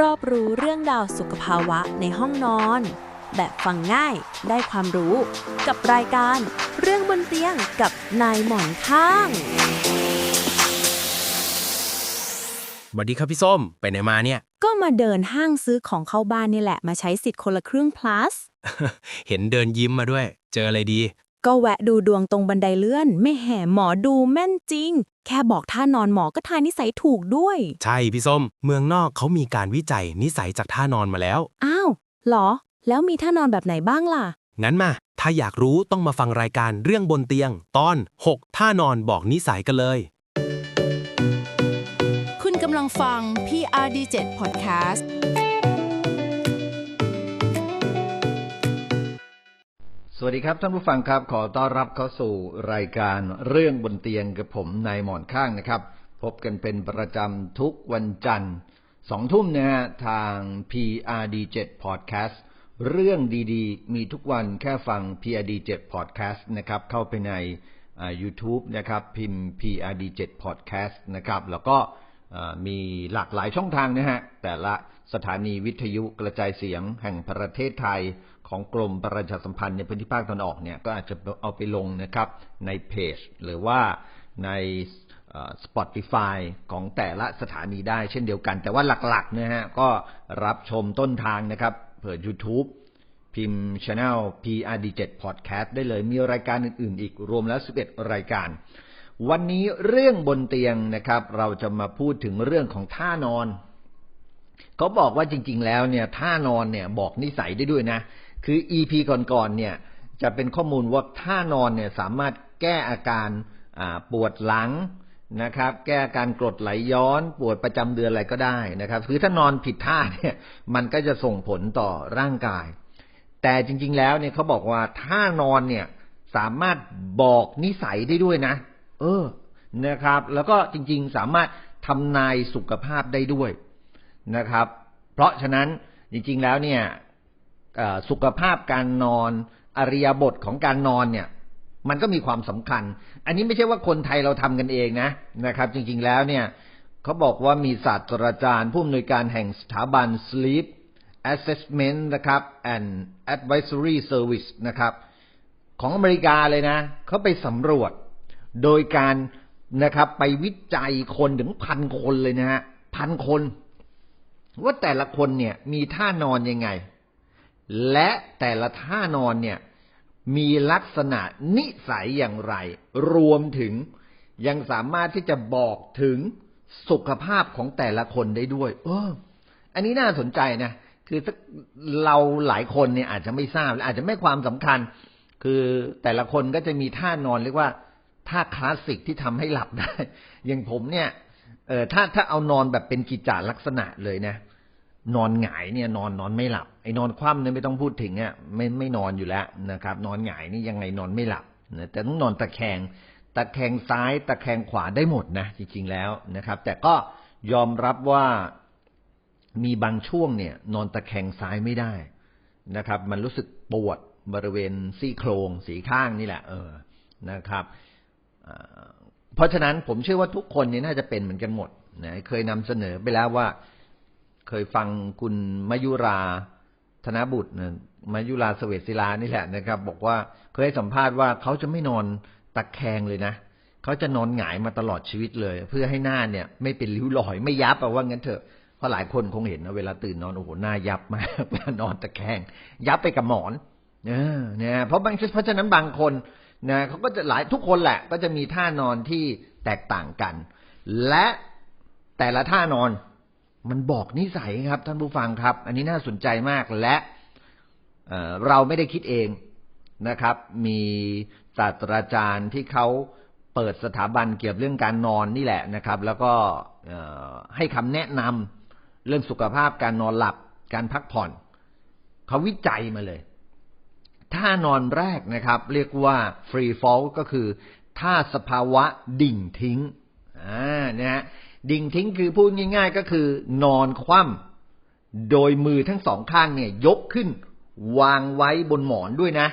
รอบรู้เรื่องดาวสุขภาวะในห้องนอน แบบฟังง่ายได้ความรู้กับรายการ เรื่องบนเตียงกับนายหมอนข้างสวัสดีครับพี่ส้ม ไปไหนมาเนี่ย ก็มาเดินห้างซื้อของเข้าบ้านนี่แหละมาใช้สิทธิ์คนละครึ่ง plus เห็นเดินยิ้มมาด้วย เจออะไรดี ก็แวะดูดวงตรงบันไดเลื่อน ไม่แห่หมอดูแม่นจริง แค่บอกท่านอนหมอก็ทายนิสัยถูกด้วย ใช่พี่ส้ม เมืองนอกเขามีการวิจัยนิสัยจากท่านอนมาแล้ว อ้าวเหรอ แล้วมีท่านอนแบบไหนบ้างล่ะ งั้นมา ถ้าอยากรู้ต้องมาฟังรายการเรื่องบนเตียง ตอน 6 ท่านอนบอกนิสัยกันเลย คุณกำลังฟัง PRD7 Podcast สวัสดีครับท่านผู้ฟังครับ ขอต้อนรับเข้าสู่รายการเรื่องบนเตียงกับผมนายหมอนข้างนะครับ พบกันเป็นประจำทุกวันจันทร์สองทุ่มนะฮะทาง PRD7 Podcast เรื่องดีๆ มีทุกวันแค่ฟัง PRD7 Podcast นะครับ เข้าไปใน YouTube นะครับ พิมพ์ PRD7 Podcast นะครับ แล้วก็มีหลากหลายช่องทางนะฮะแต่ละสถานีวิทยุกระจายเสียงแห่งประเทศไทย ของกรมประชาสัมพันธ์ในพื้นที่ภาคตะวันออกเนี่ยก็อาจจะเอาไปลงนะครับในเพจ หรือว่าในเอ่อ Spotify ของแต่ละสถานีได้เช่นเดียวกัน แต่ว่าหลักๆนะฮะก็รับชมต้นทางนะครับเปิด YouTube พิมพ์ Channel PRD7 Podcast ได้เลยมีรายการอื่นๆ อีกรวมแล้ว 11 รายการ วันนี้เรื่องบนเตียงนะครับ เราจะมาพูดถึงเรื่องของท่านอนเขาบอกว่าจริง ๆ แล้วเนี่ยท่านอนเนี่ยบอกนิสัยได้ด้วยนะ คือ EP ก่อนๆเนี่ยจะเป็นข้อมูลว่าท่านอนเนี่ยสามารถแก้อาการปวดหลังนะครับ แก้อาการกรดไหลย้อน ปวดประจำเดือนอะไรก็ได้นะครับคือถ้านอนผิดท่าเนี่ยมันก็จะส่งผลต่อร่างกาย แต่จริง ๆ แล้วเนี่ยเขาบอกว่าท่านอนเนี่ยสามารถบอกนิสัยได้ด้วยนะ เออนะครับ แล้วก็จริง ๆ สามารถทำนายสุขภาพได้ด้วยนะครับ เพราะฉะนั้นจริง ๆ แล้วเนี่ย สุขภาพการนอนอริยบทของการนอนเนี่ย มันก็มีความสำคัญ อันนี้ไม่ใช่ว่าคนไทยเราทำกันเองนะนะครับ จริงๆแล้วเนี่ยเขาบอกว่ามีศาสตราจารย์ ผู้อำนวยการแห่งสถาบัน Sleep Assessment นะครับ and Advisory Service นะครับ ของอเมริกาเลยนะเขาไปสำรวจโดยการนะครับ ไปวิจัยคนถึงพันคนเลยนะฮะพันคน ว่าแต่ละคนเนี่ยมีท่านอนยังไง และแต่ละท่านอนเนี่ยมีลักษณะนิสัยอย่างไร รวมถึงยังสามารถที่จะบอกถึงสุขภาพของแต่ละคนได้ด้วย เออ อันนี้น่าสนใจนะ คือเราหลายคนเนี่ยอาจจะไม่ทราบ อาจจะไม่ความสำคัญ คือแต่ละคนก็จะมีท่านอนเรียกว่าท่าคลาสสิกที่ทำให้หลับได้ อย่างผมเนี่ย เออถ้าถ้าเอานอนแบบเป็นกิจจาลักษณะเลยนะ นอนหงายเนี่ยนอนนอนไม่หลับไอ้นอนคว่ำเนี่ยไม่ต้องพูดถึงอะไม่ไม่นอนอยู่แล้วนะครับ นอนหงายนี่ยังไงนอนไม่หลับนะแต่ต้องนอนตะแคงตะแคงซ้ายตะแคงขวาได้หมดนะจริง ๆแล้วนะครับ แต่ก็ยอมรับว่ามีบางช่วงเนี่ย นอนตะแคงซ้ายไม่ได้นะครับ มันรู้สึกปวดบริเวณซี่โครงสีข้างนี่แหละ เออนะครับอ่าเพราะฉะนั้นผมเชื่อว่าทุกคนเนี่ยน่าจะเป็นเหมือนกันหมดนะเคยนำเสนอไปแล้วว่า เคยฟังคุณมายุราธนบุตรนะมายุราเสวตศิลานี่แหละนะครับ บอกว่าเคยให้สัมภาษณ์ว่าเขาจะไม่นอนตะแคงเลยนะเขาจะนอนหงายมาตลอดชีวิตเลย เพื่อให้หน้าเนี่ย ไม่เป็นริ้วรอยไม่ยับเอาว่างั้นเถอะเพราะหลายคนคงเห็นนะเวลาตื่นนอนโอ้โหหน้ายับมากนอนตะแคง ยับไปกับหมอนเออเนี่ยเพราะบางเพราะฉะนั้นบางคนนะเขาก็จะหลายทุกคนแหละ ก็จะมีท่านอนที่แตกต่างกัน และแต่ละท่านอน มันบอกนิสัยครับ ท่านผู้ฟังครับ อันนี้น่าสนใจมากและเเราไม่ได้คิดเองนะครับ มีศาสตราจารย์ที่เขาเปิดสถาบันเกี่ยวกับเรื่องการนอนนี่แหละนะครับ แล้วก็ให้คำแนะนำเรื่องสุขภาพการนอนหลับการพักผ่อนเขาวิจัยมาเลยท่านอนแรกนะครับ เรียกว่า free fall ก็คือท่าสภาวะดิ่งทิ้งอ่านะฮะ ดิ่งทิ้งคือพูดง่าย ๆ ก็คือนอนคว่ำโดยมือทั้งสองข้างเนี่ย ยกขึ้น วางไว้บนหมอนด้วยนะ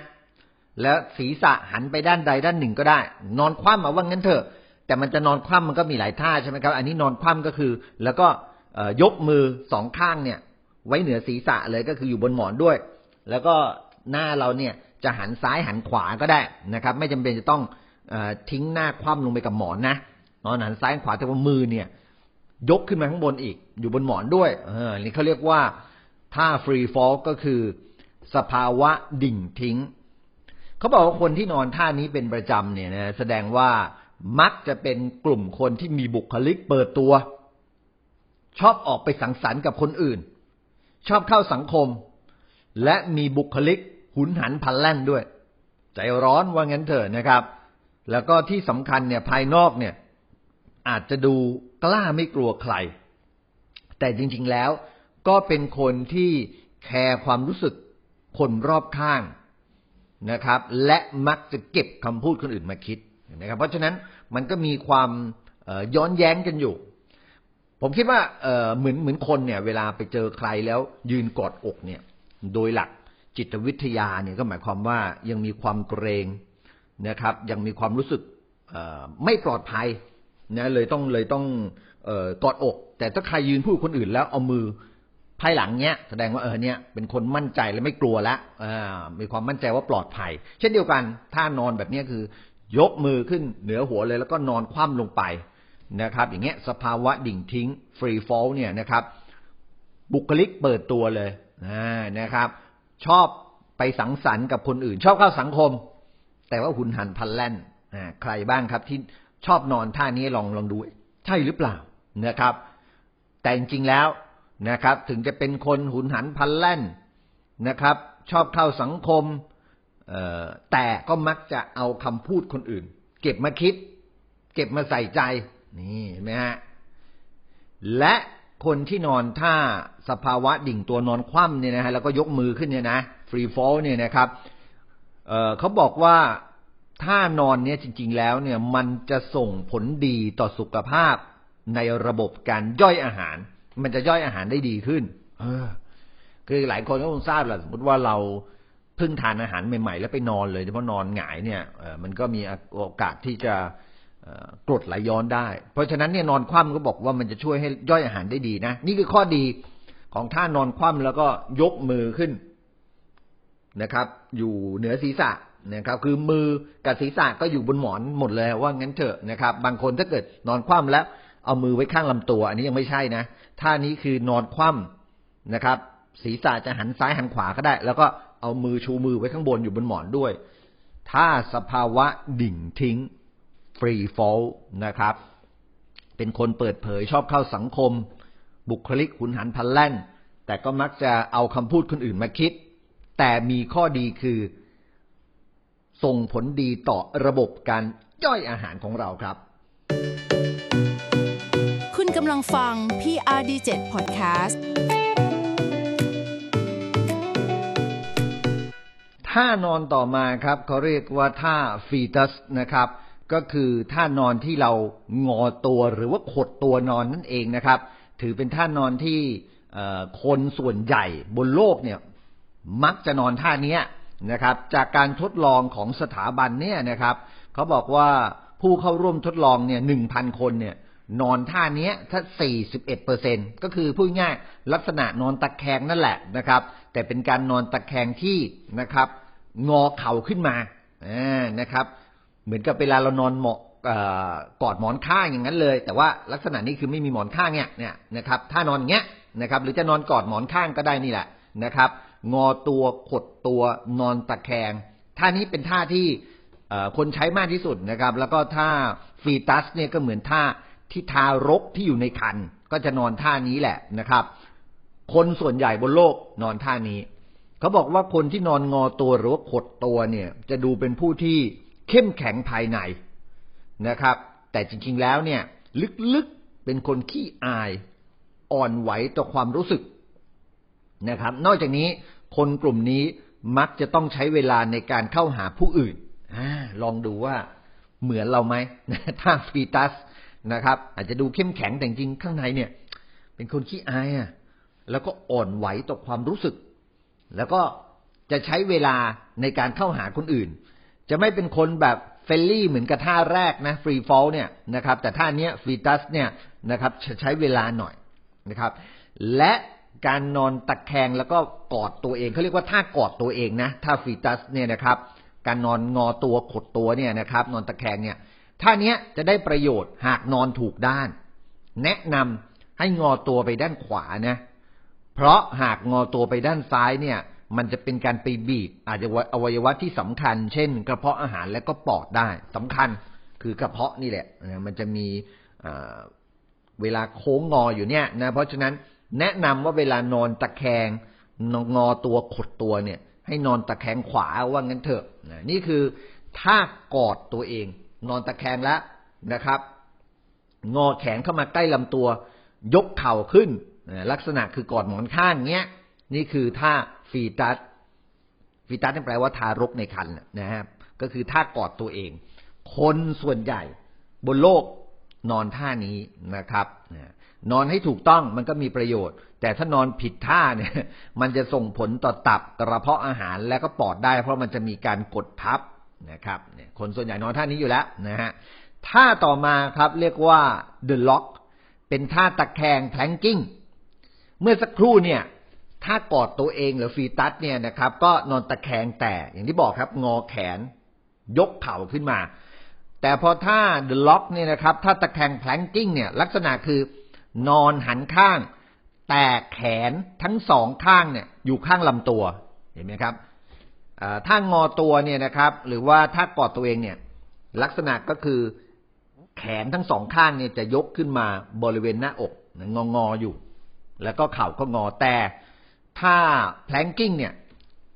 แล้วศีรษะหันไปด้านใดด้านหนึ่งก็ได้ นอนคว่ำมาว่างั้นเถอะ แต่มันจะนอนคว่ำมันก็มีหลายท่าใช่ไหมครับ อันนี้นอนคว่ำก็คือ แล้วก็ยกมือสองข้างเนี่ย ไว้เหนือศีรษะเลยก็คืออยู่บนหมอนด้วย แล้วก็หน้าเราเนี่ยจะหันซ้ายหันขวาก็ได้นะครับ ไม่จำเป็นจะต้องอทิ้งหน้าคว่ำลงไปกับหมอนนะนอนหันซ้ายหันขวาแต่ว่ามือเนี่ย ยกขึ้นมาข้างบนอีก อยู่บนหมอนด้วย เออ นี่เขาเรียกว่าท่า free fall ก็คือ สภาวะดิ่งทิ้ง เขาบอกว่าคนที่นอนท่านี้เป็นประจำเนี่ยนะแสดงว่ามักจะเป็นกลุ่มคนที่มีบุคลิกเปิดตัว ชอบออกไปสังสรรค์กับคนอื่น ชอบเข้าสังคม และมีบุคลิกหุนหันพลันแล่นด้วย ใจร้อนว่างั้นเถอะนะครับ แล้วก็ที่สำคัญเนี่ยภายนอกเนี่ย อาจจะดูกล้าไม่กลัวใคร แต่จริงๆแล้วก็เป็นคนที่แคร์ความรู้สึกคนรอบข้างนะครับ และมักจะเก็บคำพูดคนอื่นมาคิดนะครับ เพราะฉะนั้นมันก็มีความย้อนแย้งกันอยู่ ผมคิดว่าเหมือนเหมือนคนเนี่ย เวลาไปเจอใครแล้วยืนกอดอกเนี่ย โดยหลักจิตวิทยาเนี่ยก็หมายความว่ายังมีความเกรงนะครับ ยังมีความรู้สึกไม่ปลอดภัย นะเลยต้องเลยต้องเอ่อกอดอก แต่ถ้าใครยืนพูดคนอื่นแล้วเอามือภายหลังเนี้ยแสดงว่าเออเนี่ยเป็นคนมั่นใจและไม่กลัวล้วอ่ามีความมั่นใจว่าปลอดภัย เช่นเดียวกันท่านอนแบบเนี้ยคือยกมือขึ้นเหนือหัวเลยแล้วก็นอนคว่ำลงไปนะครับ อย่างเงี้ยสภาวะดิ่งทิ้ง free fall เนี่ยนะครับ บุคลิกเปิดตัวเลยนะครับ ชอบไปสังสรรค์กับคนอื่น ชอบเข้าสังคม แต่ว่าหุนหันพลันแล่นใครบ้างครับที่ ชอบนอนท่านี้ลองลองดูใช่หรือเปล่านะครับ แต่จริงๆแล้วนะครับ ถึงจะเป็นคนหุนหันพลันแล่นนะครับ ชอบเข้าสังคมแต่ก็มักจะเอาคำพูดคนอื่น เก็บมาคิด เก็บมาใส่ใจ นี่เห็นไหมฮะและคนที่นอนท่าสภาวะดิ่งตัวนอนคว่ำเนี่ยนะฮะแล้วก็ยกมือขึ้นเนี่ยนะ free fall เนี่ยนะครับเเขาบอกว่า ท่านอนเนี่ยจริง ๆ แล้วเนี่ยมันจะส่งผลดีต่อสุขภาพในระบบการย่อยอาหาร มันจะย่อยอาหารได้ดีขึ้น เออ คือหลายคนก็คงทราบแหละสมมติว่าเราเพิ่งทานอาหารใหม่ ๆ แล้วไปนอนเลยเพราะนอนหงายเนี่ยเอ่อมันก็มีโอกาสที่จะเอ่อกรดไหลย้อนได้ เพราะฉะนั้นเนี่ยนอนคว่ำก็บอกว่ามันจะช่วยให้ย่อยอาหารได้ดีนะ นี่คือข้อดีของท่านอนคว่ำแล้วก็ยกมือขึ้นนะครับ อยู่เหนือศีรษะ นะครับ คือมือกับศีรษะก็อยู่บนหมอนหมดเลยว่างั้นเถอะนะครับ บางคนถ้าเกิดนอนคว่ำแล้ว เอามือไว้ข้างลำตัว อันนี้ยังไม่ใช่นะท่านี้คือนอนคว่ำนะครับ ศีรษะจะหันซ้ายหันขวาก็ได้ แล้วก็เอามือชูมือไว้ข้างบนอยู่บนหมอนด้วย ถ้าสภาวะดิ่งทิ้ง free fall นะครับ เป็นคนเปิดเผยชอบเข้าสังคม บุคลิกหุนหันพลันแล่น แต่ก็มักจะเอาคำพูดคนอื่นมาคิด แต่มีข้อดีคือ ส่งผลดีต่อระบบการย่อยอาหารของเราครับ คุณกำลังฟัง PRD7 Podcast ท่านอนต่อมาครับเขาเรียกว่าท่าฟีตัสนะครับ ก็คือท่านอนที่เรางอตัวหรือว่าขดตัวนอนนั่นเองนะครับ ถือเป็นท่านอนที่เอ่อคนส่วนใหญ่บนโลกเนี่ยมักจะนอนท่าเนี้ย นะครับ จากการทดลองของสถาบันเนี่ยนะครับเขาบอกว่าผู้เข้าร่วมทดลองเนี่ยหนึ่งพันคนเนี่ยนอนท่าเนี้ยถ้าสี่สิบเอ็ดเปอร์เซ็นก็คือพูดง่ายลักษณะนอนตะแคงนั่นแหละนะครับ แต่เป็นการนอนตะแคงที่นะครับ งอเข่าขึ้นมาอนะครับ เหมือนกับเวลาเรานอนเหมาะกอดหมอนข้างอย่างนั้นเลย แต่ว่าลักษณะนี้คือไม่มีหมอนข้างเนี่ยเนี่ยนะครับ ถ้านอนอย่างเงี้ยนะครับ หรือจะนอนกอดหมอนข้างก็ได้นี่แหละนะครับ งอตัวขดตัวนอนตะแคงท่านี้เป็นท่าที่คนใช้มากที่สุดนะครับ แล้วก็ท่าฟีตัสเนี่ยก็เหมือนท่าที่ทารกที่อยู่ในครรภ์ก็จะนอนท่านี้แหละนะครับ คนส่วนใหญ่บนโลกนอนท่านี้เขาบอกว่าคนที่นอนงอตัวหรือว่าขดตัวเนี่ย จะดูเป็นผู้ที่เข้มแข็งภายในนะครับ แต่จริงๆแล้วเนี่ย ลึกๆเป็นคนขี้อายอ่อนไหวต่อความรู้สึกนะครับ นอกจากนี้ คนกลุ่มนี้มักจะต้องใช้เวลาในการเข้าหาผู้อื่นอลองดูว่าเหมือนเราไหมถ้าฟีตัสนะครับ อาจจะดูเข้มแข็งแต่จริงข้างในเนี่ย เป็นคนขี้อายอะแล้วก็อ่อนไหวต่อความรู้สึก แล้วก็จะใช้เวลาในการเข้าหาคนอื่น จะไม่เป็นคนแบบเฟลลี่เหมือนกับท่าแรกนะฟรีฟอลเนี่ยนะครับ แต่ท่าเนี้ยฟรีตัสเนี่ยนะครับ จะใช้เวลาหน่อยนะครับ และ การนอนตะแคงแล้วก็กอดตัวเองเขาเรียกว่าท่ากอดตัวเองนะท่าฟีตัสเนี่ยนะครับ การนอนงอตัวขดตัวเนี่ยนะครับ นอนตะแคงเนี่ยท่าเนี้ยจะได้ประโยชน์หากนอนถูกด้าน แนะนำให้งอตัวไปด้านขวานะ เพราะหากงอตัวไปด้านซ้ายเนี่ย มันจะเป็นการไปบีบอาจจะอวัยวะที่สำคัญ เช่น กระเพาะอาหารและก็ปอดได้สำคัญคือกระเพาะนี่แหละนะมันจะมีเวลาโค้งงออยู่เนี่ยนะเพราะฉะนั้น แนะนำว่าเวลานอนตะแคงงอตัวขดตัวเนี่ย ให้นอนตะแคงขวาว่างั้นเถอะนี่คือท่ากอดตัวเอง นอนตะแคงแล้วนะครับ งอแขนเข้ามาใกล้ลำตัว ยกเข่าขึ้น ลักษณะคือกอดหมอนข้างเงี้ย นี่คือท่าฟีตัสฟีตัสนั่แปลว่าทารกในครรภ์นะครับ ก็คือท่ากอดตัวเอง คนส่วนใหญ่บนโลกนอนท่านี้นะครับ นอนให้ถูกต้องมันก็มีประโยชน์ แต่ถ้านอนผิดท่าเนี่ย มันจะส่งผลต่อตับกระเพาะอาหารและก็ปอดได้ เพราะมันจะมีการกดทับนะครับคนส่วนใหญ่นอนท่านี้อยู่แล้วนะฮะท่าต่อมาครับเรียกว่า the lock เป็นท่าตะแคง planking เมื่อสักครู่เนี่ยถ้ากอดตัวเองหรือฟีตัสเนี่ยนะครับ ก็นอนตะแคงแต่อย่างที่บอกครับ งอแขน ยกเข่าขึ้นมา แต่พอท่า the lock เนี่ยนะครับ ถ้าตะแคง planking เนี่ย ลักษณะคือ นอนหันข้าง แต่แขนทั้งสองข้างเนี่ยอยู่ข้างลำตัวเห็นไหมครับถ้างอตัวเนี่ยนะครับ หรือว่าถ้ากอดตัวเองเนี่ย ลักษณะก็คือแขนทั้งสองข้างเนี่ยจะยกขึ้นมาบริเวณหน้าอกงองอๆอยู่ แล้วก็เข่าก็งอแต่ถ้า planking เนี่ย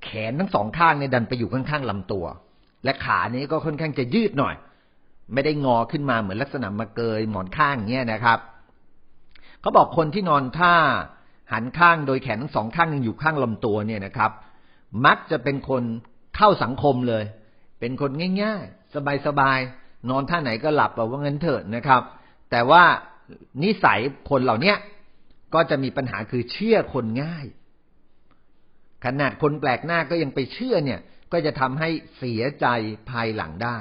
แขนทั้งสองข้างเนี่ยดันไปอยู่ข้างๆลำตัว และขานี้ก็ค่อนข้างจะยืดหน่อย ไม่ได้งอขึ้นมาเหมือนลักษณะมาเกยหมอนข้างเงี้ยนะครับ เขาบอกคนที่นอนท่าหันข้างโดยแขนทั้งสองข้างยังอยู่ข้างลำตัวเนี่ยนะครับ มักจะเป็นคนเข้าสังคมเลย เป็นคนง่ายๆ สบายๆ นอนท่าไหนก็หลับแบบว่างั้นเถอะนะครับ แต่ว่านิสัยคนเหล่าเนี้ยก็จะมีปัญหาคือเชื่อคนง่าย ขนาดคนแปลกหน้าก็ยังไปเชื่อเนี่ย ก็จะทำให้เสียใจภายหลังได้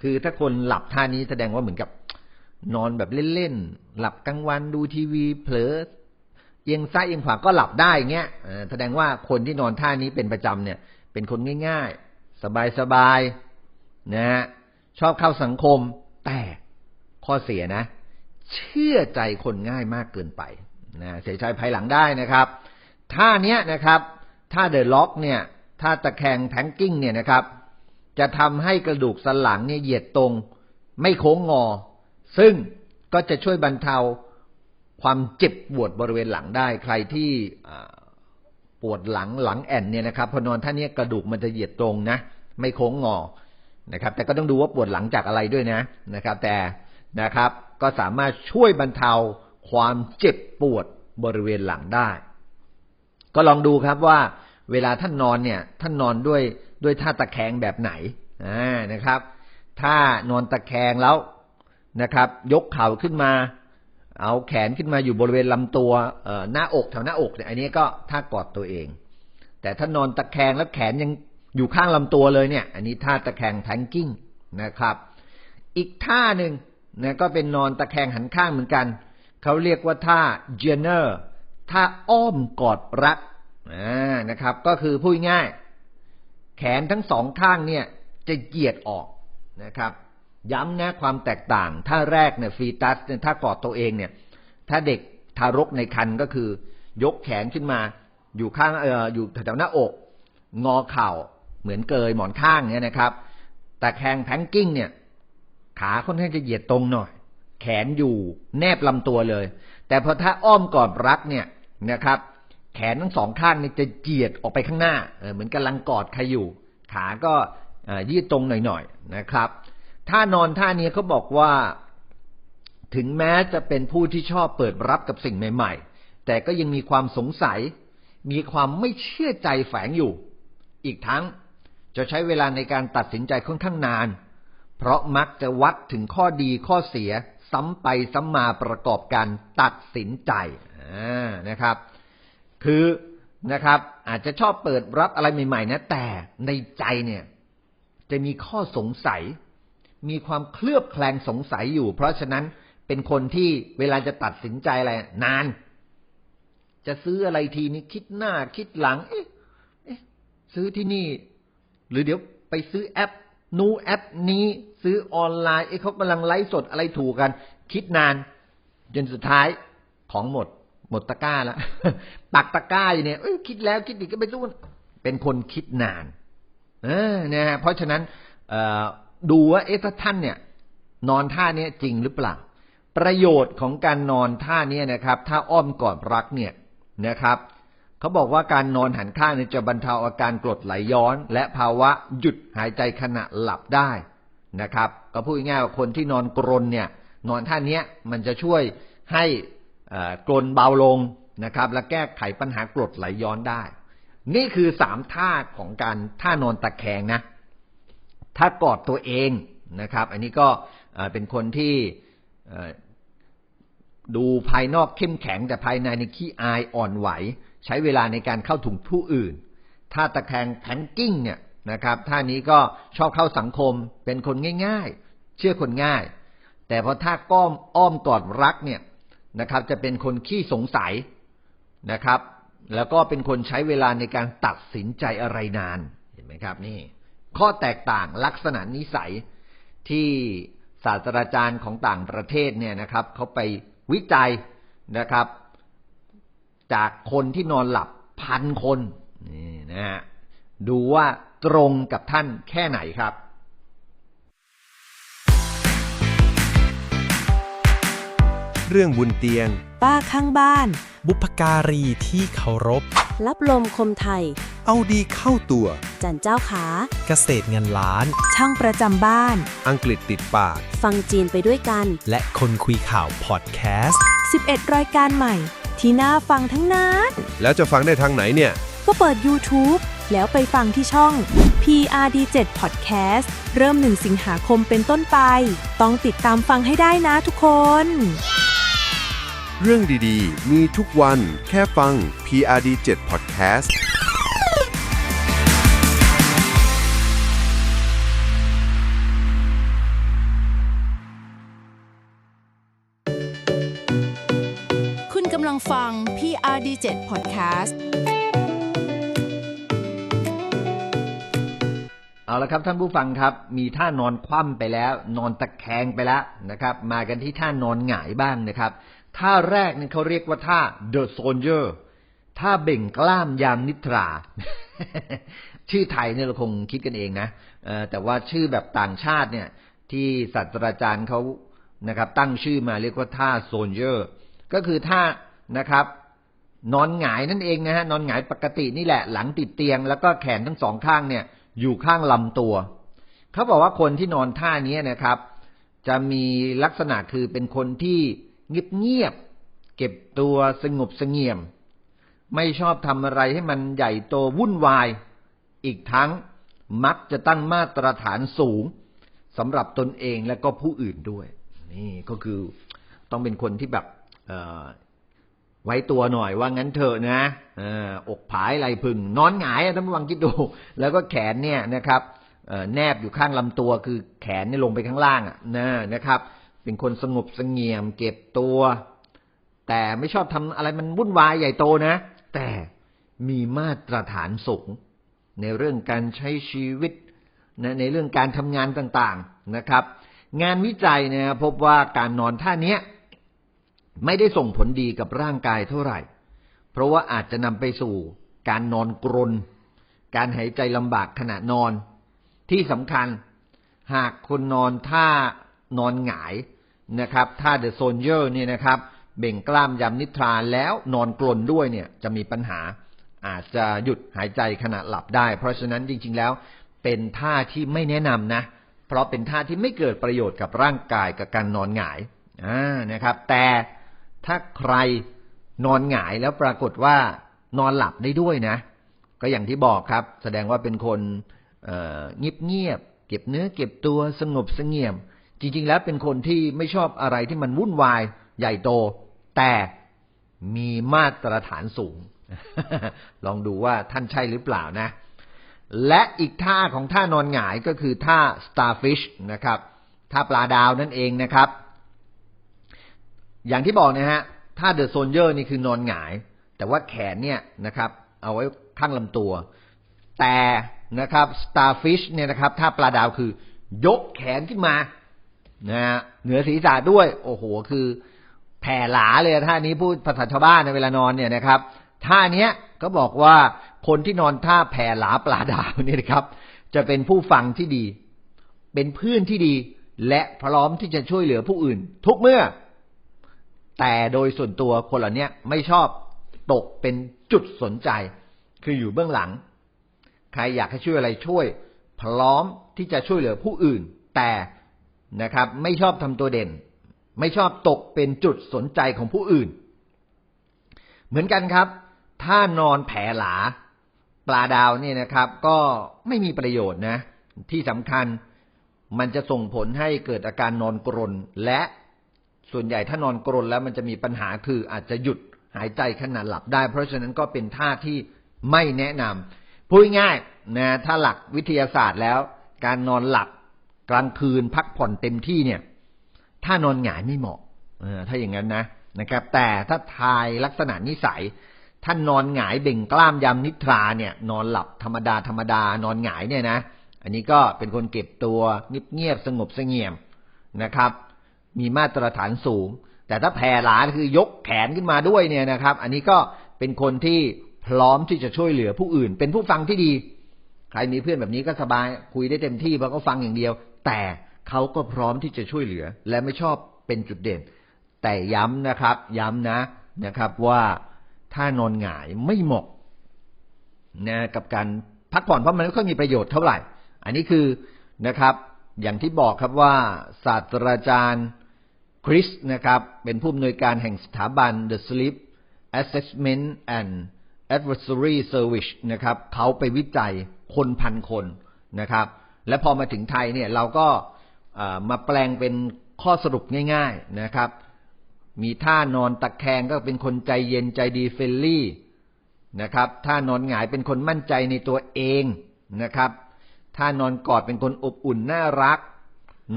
คือถ้าคนหลับท่านี้แสดงว่าเหมือนกับ นอนแบบเล่นๆ หลับกลางวันดูทีวีเผลอเอียงซ้ายเอียงขวาก็หลับได้เงี้ยแสดงว่าคนที่นอนท่านี้เป็นประจำเนี่ย เป็นคนง่ายๆ สบายๆนะฮะชอบเข้าสังคมแต่ข้อเสียนะ เชื่อใจคนง่ายมากเกินไปนะเสียใจภายหลังได้นะครับท่าเนี้ยนะครับท่าเดอะล็อกเนี่ยท่าตะแคงแพงกิ้งเนี่ยนะครับ จะทำให้กระดูกสันหลังเนี่ยเหยียดตรง ไม่โค้งงอ ซึ่งก็จะช่วยบรรเทาความเจ็บปวดบริเวณหลังได้ ใครที่ปวดหลังหลังแอนเนี่ยนะครับพอนอนท่านี้กระดูกมันจะเหยียดตรงนะ ไม่โค้งงอนะครับ แต่ก็ต้องดูว่าปวดหลังจากอะไรด้วยนะนะครับ แต่นะครับ ก็สามารถช่วยบรรเทาความเจ็บปวดบริเวณหลังได้ ก็ลองดูครับว่า เวลาท่านนอนเนี่ย ท่านนอนด้วยด้วยท่าตะแคงแบบไหนนะครับ ถ้านอนตะแคงแล้ว นะครับ ยกเข่าขึ้นมา เอาแขนขึ้นมาอยู่บริเวณลำตัวหน้าอกแถวหน้าอกเนี่ยอันนี้ก็ท่ากอดตัวเอง แต่ถ้านอนตะแคงแล้วแขนยังอยู่ข้างลำตัวเลยเนี่ย อันนี้ท่าตะแคงแพงกิ้งนะครับ อีกท่าหนึ่งนะก็เป็นนอนตะแคงหันข้างเหมือนกันเขาเรียกว่าท่าเจเนอร์ท่าอ้อมกอดรักนะครับ ก็คือพูดง่าย แขนทั้งสองข้างเนี่ยจะเหยียดออกนะครับ ย้ำนะความแตกต่างท่าแรกเนี่ยฟีตัสเนี่ยถ้ากอดตัวเองเนี่ย ถ้าเด็กทารกในครรภ์ก็คือ ยกแขนขึ้นมา อยู่ข้างเอออยู่แถวหน้าอก งอเข่าเหมือนเกยหมอนข้างเนี่ยนะครับ แต่แคงแพงกิ้งเนี่ย ขาค่อนข้างจะเหยียดตรงหน่อย แขนอยู่แนบลำตัวเลย แต่พอถ้าอ้อมกอดรักเนี่ยนะครับ แขนทั้งสองข้างเนี่ยจะเหยียดออกไปข้างหน้าเออเหมือนกำลังกอดใครอยู่ ขาก็ยืดตรงหน่อยๆนะครับ ท่านอนท่านี้เขาบอกว่าถึงแม้จะเป็นผู้ที่ชอบเปิดรับกับสิ่งใหม่ ๆ แต่ก็ยังมีความสงสัย มีความไม่เชื่อใจแฝงอยู่ อีกทั้งจะใช้เวลาในการตัดสินใจค่อนข้างนาน เพราะมักจะวัดถึงข้อดีข้อเสีย ซ้ำไปซ้ำมาประกอบการตัดสินใจนะครับ คือนะครับ อาจจะชอบเปิดรับอะไรใหม่ ๆ นะ แต่ในใจเนี่ย จะมีข้อสงสัย มีความเคลือบแคลงสงสัยอยู่ เพราะฉะนั้นเป็นคนที่เวลาจะตัดสินใจอะไรนาน จะซื้ออะไรทีนี้คิดหน้าคิดหลัง เอ๊ะซื้อที่นี่ หรือเดี๋ยวไปซื้อแอป นู้แอปนี้ซื้อออนไลน์เอ๊ะเขากำลังไลฟ์สดอะไรถูกกัน คิดนาน จนสุดท้ายของหมด หมดตะกร้าแล้วปักตะกร้าอยู่เนี่ยเอ้ยคิดแล้วคิดอีกก็ไปสู้เป็นคนคิดนาน เออนะฮะเพราะฉะนั้นเออ ดูว่าเอ๊ะถ้าท่านเนี่ย นอนท่าเนี้ยจริงหรือเปล่า ประโยชน์ของการนอนท่าเนี้ยนะครับ ถ้าอ้อมกอดรักเนี่ยนะครับเขาบอกว่าการนอนหันข้างเนี่ยจะบรรเทาอาการกรดไหลย้อน และภาวะหยุดหายใจขณะหลับได้นะครับ ก็พูดง่ายว่าคนที่นอนกรนเนี่ย นอนท่าเนี้ยมันจะช่วยให้กรนเบาลงนะครับ และแก้ไขปัญหากรดไหลย้อนได้ นี่คือสามท่าของการท่านอนตะแคงนะ ถ้ากอดตัวเองนะครับ อันนี้ก็เป็นคนที่ดูภายนอกเข้มแข็ง แต่ภายในในขี้อายอ่อนไหว ใช้เวลาในการเข้าถึงผู้อื่น ถ้าตะแคงแพนกิ้งเนี่ยนะครับท่านี้ก็ชอบเข้าสังคมเป็นคนง่ายๆ เชื่อคนง่าย แต่พอท่าก้อมอ้อมกอดรักเนี่ยนะครับ จะเป็นคนขี้สงสัยนะครับ แล้วก็เป็นคนใช้เวลาในการตัดสินใจอะไรนานเห็นไหมครับนี่ ข้อแตกต่างลักษณะนิสัยที่ศาสตราจารย์ของต่างประเทศเนี่ยนะครับเขาไปวิจัยนะครับ จากคนที่นอนหลับพันคนนี่นะฮะดูว่าตรงกับท่านแค่ไหนครับ เรื่องบุญเตียง ป้าข้างบ้าน บุพการีที่เคารพ รับลมคมไทย เอาดีเข้าตัว จันเจ้าขา เกษตรเงินล้าน ช่างประจำบ้าน อังกฤษติดปาก ฟังจีนไปด้วยกัน และคนคุยข่าวพอดแคสต์ 11 รายการใหม่ ที่น่าฟังทั้งนั้น แล้วจะฟังได้ทางไหนเนี่ย ก็เปิด YouTube แล้วไปฟังที่ช่อง PRD7 Podcast เริ่ม 1 สิงหาคมเป็นต้นไป ต้องติดตามฟังให้ได้นะทุกคน เรื่องดีๆ มีทุกวันแค่ฟัง PRD 7 Podcast คุณกำลังฟัง PRD7 Podcast เอาละครับท่านผู้ฟังครับ มีท่านอนคว่ำไปแล้ว นอนตะแคงไปแล้วนะครับ มากันที่ท่านอนหงายบ้างนะครับ ท่าแรกนี่เขาเรียกว่าท่า The Soldier ท่าเบ่งกล้ามยามนิทรา ชื่อไทยเนี่ยเราคงคิดกันเองนะเอ่อแต่ว่าชื่อแบบต่างชาติเนี่ย ที่ศาสตราจารย์เขานะครับ ตั้งชื่อมาเรียกว่าท่า Soldier ก็คือท่านะครับนอนหงายนั่นเองนะฮะนอนหงายปกตินี่แหละ หลังติดเตียง แล้วก็แขนทั้งสองข้างเนี่ย อยู่ข้างลำตัว เขาบอกว่าคนที่นอนท่านี้นะครับ จะมีลักษณะคือเป็นคนที่ เงียบๆเก็บตัวสงบเสงี่ยม ไม่ชอบทำอะไรให้มันใหญ่โตวุ่นวาย อีกทั้งมักจะตั้งมาตรฐานสูงสำหรับตนเองและก็ผู้อื่นด้วย นี่ก็คือต้องเป็นคนที่แบบไว้ตัวหน่อยว่างั้นเถอะนะอออกผายไหลพึง นอนหงายท่านผู้ฟังคิดดู แล้วก็แขนเนี่ยนะครับแนบอยู่ข้างลำตัวคือแขนเนี่ยลงไปข้างล่างอะนะนะครับ เป็นคนสงบสงเงียม เก็บตัว แต่ไม่ชอบทำอะไรมันวุ่นวายใหญ่โตนะ แต่มีมาตรฐานสูง ในเรื่องการใช้ชีวิตนะในเรื่องการทำงานต่างๆนะครับ งานวิจัยเนี่ยพบว่าการนอนท่าเนี้ยไม่ได้ส่งผลดีกับร่างกายเท่าไหร่ เพราะว่าอาจจะนำไปสู่การนอนกรน การหายใจลำบากขณะนอน ที่สำคัญ หากคนนอนท่านอนหงาย นะครับท่าเดอะโซนเยอร์เนี่ยนะครับเบ่งกล้ามยำนิทราแล้วนอนกรนด้วยเนี่ยจะมีปัญหาอาจจะหยุดหายใจขณะหลับได้ เพราะฉะนั้นจริง ๆแล้วเป็นท่าที่ไม่แนะนำนะ เพราะเป็นท่าที่ไม่เกิดประโยชน์กับร่างกายกับการนอนหงายนะครับ แต่ถ้าใครนอนหงายแล้วปรากฏว่านอนหลับได้ด้วยนะ ก็อย่างที่บอกครับ แสดงว่าเป็นคนเงียบเงียบๆเก็บเนื้อเก็บตัวสงบเสงี่ยม จริง ๆ แล้วเป็นคนที่ไม่ชอบอะไรที่มันวุ่นวายใหญ่โต แต่มีมาตรฐานสูง ลองดูว่าท่านใช่หรือเปล่านะ และอีกท่าของท่านอนหงายก็คือท่า starfish นะครับท่าปลาดาวนั่นเองนะครับ อย่างที่บอกนะฮะถ้าเดอะโซนเยอร์นี่คือนอนหงาย แต่ว่าแขนเนี่ยนะครับ เอาไว้ข้างลำตัว แต่นะครับสตาร์ฟิชเนี่ยนะครับถ้าปลาดาวคือยกแขนขึ้นมา นะฮะเหนือศีรษะด้วย โอ้โห คือแผ่หลาเลยท่านี้พูดภาษาชาวบ้านในเวลานอนเนี่ยนะครับท่าเนี้ยก็บอกว่าคนที่นอนท่าแผ่หลาปลาดาวเนี่ยนะครับ จะเป็นผู้ฟังที่ดี เป็นเพื่อนที่ดี และพร้อมที่จะช่วยเหลือผู้อื่น ทุกเมื่อ แต่โดยส่วนตัวคนเหล่านี้ไม่ชอบตกเป็นจุดสนใจ คืออยู่เบื้องหลัง ใครอยากให้ช่วยอะไรช่วย พร้อมที่จะช่วยเหลือผู้อื่น แต่ นะครับ ไม่ชอบทำตัวเด่น ไม่ชอบตกเป็นจุดสนใจของผู้อื่น เหมือนกันครับ ถ้านอนแผลหลา ปลาดาวเนี่ยนะครับ ก็ไม่มีประโยชน์นะ ที่สำคัญมันจะส่งผลให้เกิดอาการนอนกรน และส่วนใหญ่ถ้านอนกรนแล้วมันจะมีปัญหาคืออาจจะหยุดหายใจขณะหลับได้ เพราะฉะนั้นก็เป็นท่าที่ไม่แนะนำพูดง่ายนะถ้าหลักวิทยาศาสตร์แล้ว การนอนหลับ กลางคืนพักผ่อนเต็มที่เนี่ย ถ้านอนหงายไม่เหมาะเออถ้าอย่างนั้นนะนะครับ แต่ถ้าทายลักษณะนิสัยท่านนอนหงายเบ่งกล้ามยามนิทราเนี่ย นอนหลับธรรมดาธรรมดานอนหงายเนี่ยนะอันนี้ก็เป็นคนเก็บตัวเงียบๆสงบเสงี่ยมนะครับ มีมาตรฐานสูง แต่ถ้าแผ่หลาคือยกแขนขึ้นมาด้วยเนี่ยนะครับ อันนี้ก็เป็นคนที่พร้อมที่จะช่วยเหลือผู้อื่น เป็นผู้ฟังที่ดี ใครมีเพื่อนแบบนี้ก็สบายคุยได้เต็มที่เพราะเขาฟังอย่างเดียว แต่เขาก็พร้อมที่จะช่วยเหลือ และไม่ชอบเป็นจุดเด่น แต่ย้ำนะครับ ย้ำนะนะครับว่าถ้านอนหงายไม่เหมาะนะกับการพักผ่อนเพราะมันไม่ค่อยมีประโยชน์เท่าไหร่ อันนี้คือนะครับ อย่างที่บอกครับว่าศาสตราจารย์คริสนะครับ เป็นผู้อำนวยการแห่งสถาบัน The Sleep Assessment and Advisory Service นะครับเขาไปวิจัยคนพันคนนะครับ และพอมาถึงไทยเนี่ยเราก็มาแปลงเป็นข้อสรุปง่าย ๆนะครับ มีท่านอนตะแคงก็เป็นคนใจเย็นใจดีเฟรนลี่นะครับถ้านอนหงายเป็นคนมั่นใจในตัวเองนะครับถ้านอนกอดเป็นคนอบอุ่นน่ารัก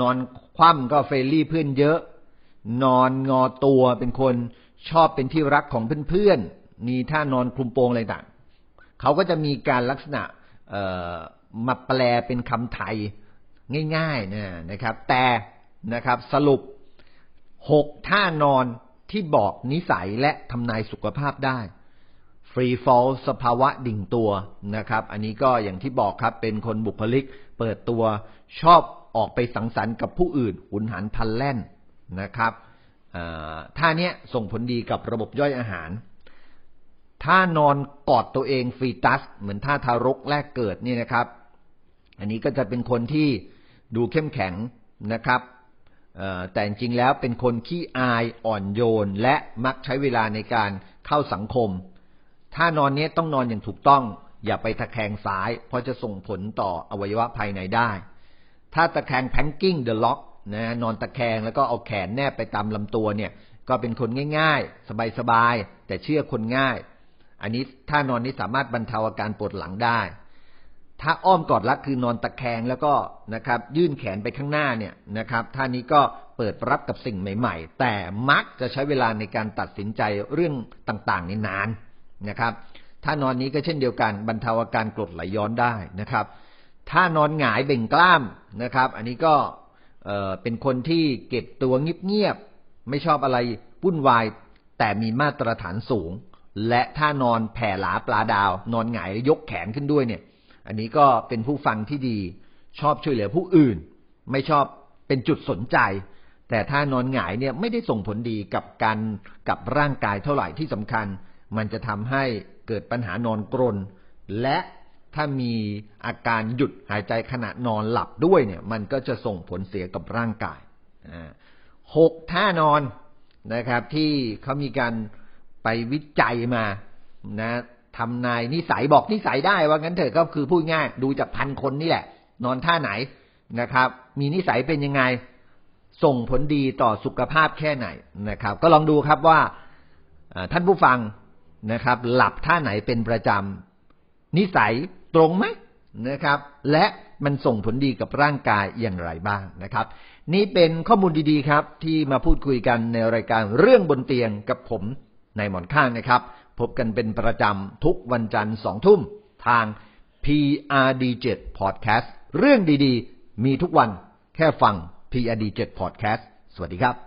นอนคว่ำก็เฟรลี่เพื่อนเยอะ นอนงอตัวเป็นคนชอบเป็นที่รักของเพื่อนๆมีท่านอนคลุมโปงอะไรต่างเขาก็จะมีการลักษณะ มาแปลเป็นคำไทยง่ายๆนะนะครับ แต่นะครับสรุปหกท่านอนที่บอกนิสัยและทำนายสุขภาพได้ฟรีฟอลสภาวะดิ่งตัวนะครับ อันนี้ก็อย่างที่บอกครับเป็นคนบุคลิก เปิดตัวชอบออกไปสังสรรค์กับผู้อื่น หุนหันพันแล่นนะครับท่าเนี้ยส่งผลดีกับระบบย่อยอาหารถ้านอนกอดตัวเองฟีตัส เหมือนท่าทารกแรกเกิดนี่นะครับ อันนี้ก็จะเป็นคนที่ดูเข้มแข็งนะครับแต่จริงแล้วเป็นคนขี้อายอ่อนโยน และมักใช้เวลาในการเข้าสังคม ถ้านอนเนี้ยต้องนอนอย่างถูกต้อง อย่าไปตะแคงซ้าย เพราะจะส่งผลต่ออวัยวะภายในได้ ถ้าตะแคงแพงกิ้งเดอะล็อกนะนอนตะแคงแล้วก็เอาแขนแนบไปตามลำตัวเนี่ย ก็เป็นคนง่ายๆ สบายๆ แต่เชื่อคนง่าย อันนี้ถ้านอนนี้สามารถบรรเทาอาการปวดหลังได้ ถ้าอ้อมกอดรัดคือนอนตะแคงแล้วก็นะครับ ยื่นแขนไปข้างหน้าเนี่ยนะครับท่านี้ก็เปิดรับกับสิ่งใหม่ ๆ แต่มักจะใช้เวลาในการตัดสินใจเรื่องต่างๆนี่นานนะครับ ถ้านอนนี้ก็เช่นเดียวกันบรรเทาอาการกรดไหลย้อนได้นะครับ ถ้านอนหงายเบ่งกล้ามนะครับ อันนี้ก็เอ่อเป็นคนที่เก็บตัวเงียบๆไม่ชอบอะไรวุ่นวาย แต่มีมาตรฐานสูง และถ้านอนแผ่หลาปลาดาว นอนหงายยกแขนขึ้นด้วยเนี่ย อันนี้ก็เป็นผู้ฟังที่ดี ชอบช่วยเหลือผู้อื่น ไม่ชอบเป็นจุดสนใจ แต่ถ้านอนหงายเนี่ยไม่ได้ส่งผลดีกับการกับร่างกายเท่าไหร่ที่สำคัญ มันจะทำให้เกิดปัญหานอนกรน และถ้ามีอาการหยุดหายใจขณะนอนหลับด้วยเนี่ย มันก็จะส่งผลเสียกับร่างกายหกท่านอนนะครับ ที่เขามีการไปวิจัยมานะ ทำนายนิสัยบอกนิสัยได้ว่างั้นเถอะก็คือพูดง่ายดูจากพันคนนี่แหละ นอนท่าไหนนะครับ มีนิสัยเป็นยังไงส่งผลดีต่อสุขภาพแค่ไหนนะครับ ก็ลองดูครับว่าอ่าท่านผู้ฟังนะครับ หลับท่าไหนเป็นประจำนิสัยตรงไหมนะครับ และมันส่งผลดีกับร่างกายอย่างไรบ้างนะครับ นี่เป็นข้อมูลดีๆครับ ที่มาพูดคุยกันในรายการเรื่องบนเตียงกับผมนายหมอนข้างนะครับ พบกันเป็นประจำทุกวันจันทร์สองทุ่มทาง PRD7 Podcast เรื่องดีๆ มีทุกวันแค่ฟัง PRD7 Podcast สวัสดีครับ